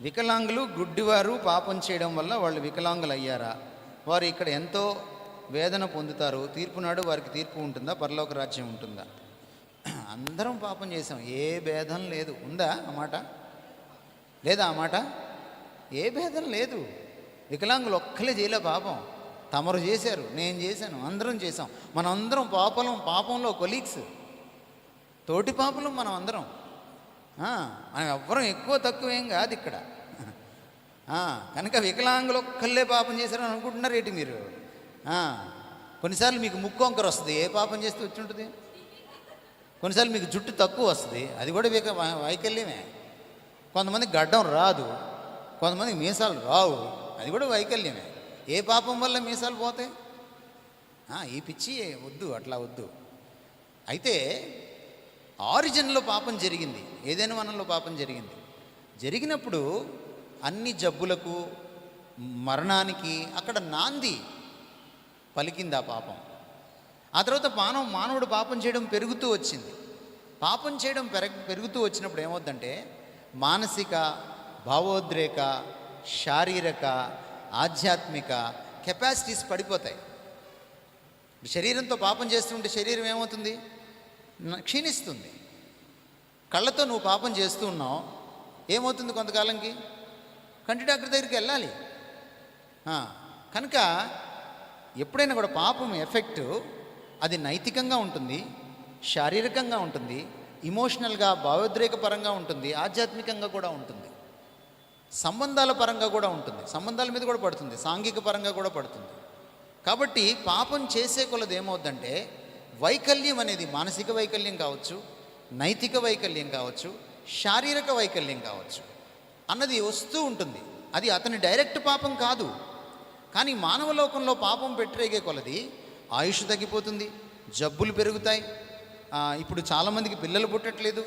వికలాంగులు గుడ్డివారు పాపం చేయడం వల్ల వాళ్ళు వికలాంగులు అయ్యారా? వారు ఇక్కడ ఎంతో వేదన పొందుతారు. తీర్పు నాడు వారికి తీర్పు ఉంటుందా? పరలోక రాజ్యం ఉంటుందా? అందరం పాపం చేసాం ఏ భేదం లేదు. ఉందా ఆ మాట? లేదా ఆ మాట? ఏ భేదం లేదు. వికలాంగులు ఒక్కలే చేయలే పాపం. తమరు చేశారు. నేను చేశాను. అందరం చేసాం మనందరం అందరం పాపలం పాపంలో కొలీగ్స్. తోటి పాపలం మనం అందరం. మనం ఎవ్వరం ఎక్కువ తక్కువ ఏం కాదు ఇక్కడ. కనుక వికలాంగులు ఒక్కళ్ళే పాపం చేశారని అనుకుంటున్నారు ఏంటి మీరు? కొన్నిసార్లు మీకు ముక్కు వంకర వస్తుంది. ఏ పాపం చేస్తే వచ్చి ఉంటుంది కొన్నిసార్లు మీకు జుట్టు తక్కువ వస్తుంది. అది కూడా విక వైకల్యమే. కొంతమంది గడ్డం రాదు. కొంతమందికి మీసాలు రావు. అది కూడా వైకల్యమే. ఏ పాపం వల్ల మీసాలు పోతాయి? ఈ పిచ్చి వద్దు అట్లా వద్దు. అయితే ఆరిజిన్లో పాపం జరిగింది ఏదైనా వనంలో పాపం జరిగింది. జరిగినప్పుడు అన్ని జబ్బులకు మరణానికి అక్కడ నాంది పలికింది ఆ పాపం. ఆ తర్వాత మానవ మానవుడు పాపం చేయడం పెరుగుతూ వచ్చింది. పాపం చేయడం పెరగ పెరుగుతూ వచ్చినప్పుడు ఏమవుద్దంటే మానసిక భావోద్రేక శారీరక ఆధ్యాత్మిక కెపాసిటీస్ పడిపోతాయి. శరీరంతో పాపం చేస్తుంటే శరీరం ఏమవుతుంది? క్షీణిస్తుంది. కళ్ళతో నువ్వు పాపం చేస్తూ ఉన్నావు. ఏమవుతుంది కొంతకాలంకి? కంటి డాక్టర్ దగ్గరికి వెళ్ళాలి. కనుక ఎప్పుడైనా కూడా పాపం ఎఫెక్ట్ అది నైతికంగా ఉంటుంది శారీరకంగా ఉంటుంది ఇమోషనల్గా భావోద్రేకపరంగా ఉంటుంది ఆధ్యాత్మికంగా కూడా ఉంటుంది. సంబంధాల పరంగా కూడా ఉంటుంది. సంబంధాల మీద కూడా పడుతుంది. సాంఘిక పరంగా కూడా పడుతుంది. కాబట్టి పాపం చేసే కొలది ఏమవుద్దంటే వైకల్యం అనేది మానసిక వైకల్యం కావచ్చు నైతిక వైకల్యం కావచ్చు శారీరక వైకల్యం కావచ్చు. అన్నది వస్తూ ఉంటుంది. అది అతని డైరెక్ట్ పాపం కాదు. కానీ మానవ లోకంలో పాపం పెట్టరేగే కొలది ఆయుష్ తగ్గిపోతుంది జబ్బులు పెరుగుతాయి. ఇప్పుడు చాలామందికి పిల్లలు పుట్టట్లేదు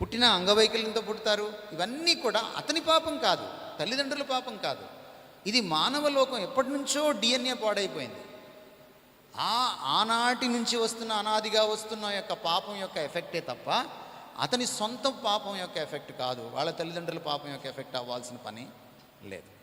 పుట్టిన అంగవైకల్యంతో పుడతారు. ఇవన్నీ కూడా అతని పాపం కాదు తల్లిదండ్రుల పాపం కాదు. ఇది మానవ లోకం ఎప్పటి నుంచో డిఎన్ఏ పాడైపోయింది. ఆ ఆనాటి నుంచి వస్తున్న అనాదిగా వస్తున్న యొక్క పాపం యొక్క ఎఫెక్టే తప్ప అతని సొంత పాపం యొక్క ఎఫెక్ట్ కాదు. వాళ్ళ తల్లిదండ్రుల పాపం యొక్క ఎఫెక్ట్ అవ్వాల్సిన పని లేదు.